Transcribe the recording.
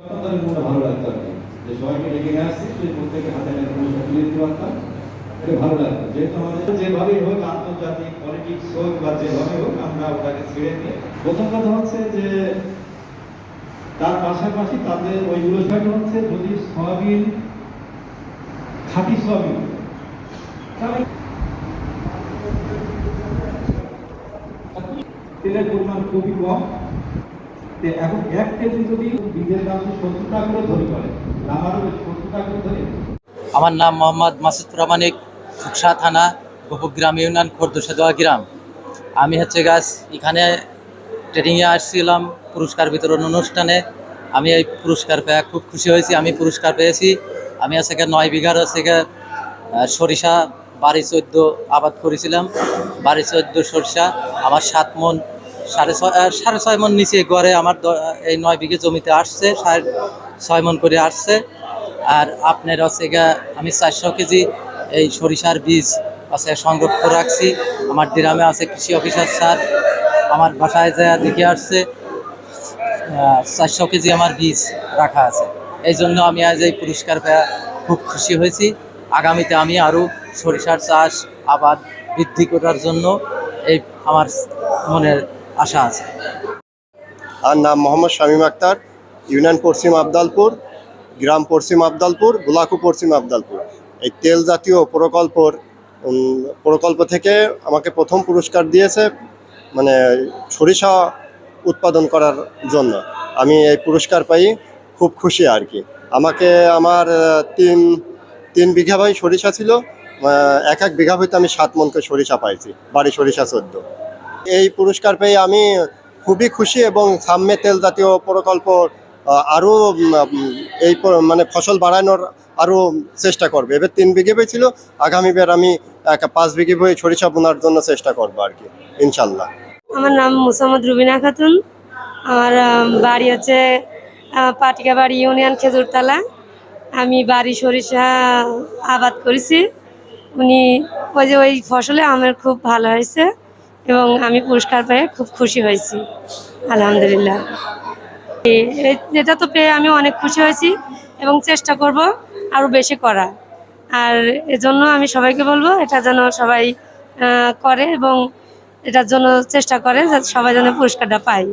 তাদের মনে নিয়ে আসছি সেই প্রত্যেকের হাতে হাতে পুরস্কার তুলে ভালো লাগতো। যেহেতু যেভাবেই হোক, আন্তর্জাতিক পলিটিক্স হোক বা যেভাবে হোক, আমরা ওটাকে ছেড়ে দিয়ে প্রথম কথা হচ্ছে যে তার পাশাপাশি তাদের ওইগুলো বিষয়টা হচ্ছে যদি সয়াবিন, খাঁটি সয়াবিন। তাহলে তেলের পরিমাণ খুবই কম। এখন এক কেজি যদি বীজের দাম সত্তর টাকা করে ধরে করে আমারও সত্তর টাকা করে আমার নাম মোহাম্মদ মাসুদ প্রামাণিক ফুকসা থানা গোপগ্রাম ইউনিয়ন খর্দুসাদোয়া গ্রাম। আমি হচ্ছে গাছ, এখানে ট্রেনিংয়ে আসছিলাম, পুরস্কার বিতরণ অনুষ্ঠানে। আমি এই পুরস্কার পেয়ে খুব খুশি হয়েছি, আমি পুরস্কার পেয়েছি। আমি আছে নয় বিঘার আছে সরিষা বাড়ি চোদ্দ আবাদ করেছিলাম। বাড়ি চোদ্দ সরিষা, আমার সাত মন সাড়ে ছয় সাড়ে ছয় মন নিচে গড়ে আমার এই নয় বিঘে জমিতে আসছে, সাড়ে ছয় মন করে আসছে। আর আপনার হচ্ছে আমি চারশো কেজি এই সরিষার বীজ আছে সংরক্ষণ রাখছি। আমার গ্রামে আছে কৃষি অফিসার স্যার, আমার বাসায় যা দেখে আসছে চারশো কেজি আমার বীজ রাখা আছে। এই জন্য আমি আজ এই পুরস্কার পেয়ে খুব খুশি হয়েছি। আগামীতে আমি আরও সরিষার চাষ আবাদ বৃদ্ধি করার জন্য এই আমার মনের আশা আছে। আর নাম মোহাম্মদ শামীম আক্তার, ইউনিয়ন পশ্চিম আবদালপুর, গ্রাম পশ্চিম আবদালপুর গোলাকু পশ্চিম আবদালপুর। এই তেল জাতীয় প্রকল্পর প্রকল্প থেকে আমাকে প্রথম পুরস্কার দিয়েছে মানে সরিষা উৎপাদন করার জন্য। আমি এই পুরস্কার পাই খুব খুশি আর কি। আমাকে আমার তিন তিন বিঘা ভাই সরিষা ছিল এক এক বিঘা হইতে আমি সাত মনকে সরিষা পাইছি, বাড়ি সরিষা চোদ্দ। এই পুরস্কার পেয়ে আমি খুবই খুশি এবং সাম্যে তেল জাতীয় প্রকল্প আহ, আরও উম, উম, এই মানে ফসল বাড়ানোর আরও চেষ্টা করবে। এবার তিন বিঘে বই ছিল আগামী বার আমি পাঁচ বিঘে বই সরিষা বোনার জন্য চেষ্টা করব আর কি ইনশাল্লাহ। আমার নাম মুসাম্মদ রুবিনা খাতুন। আমার বাড়ি হচ্ছে পাটিকাবাড়ি ইউনিয়ন খেজুরতলা। আমি বাড়ি সরিষা আবাদ করেছি। উনি ওই যে ওই ফসলে আমার খুব ভালো হয়েছে। এবং আমি পুরস্কার পেয়ে খুব খুশি হয়েছি, আলহামদুলিল্লাহ। এটা তো পেয়ে আমি অনেক খুশি হয়েছি এবং চেষ্টা করব আরও বেশি করা আর এজন্য আমি সবাইকে বলব, এটা যেন সবাই করে এবং এটার জন্য চেষ্টা করে যাতে সবাই যেন পুরস্কারটা পায়।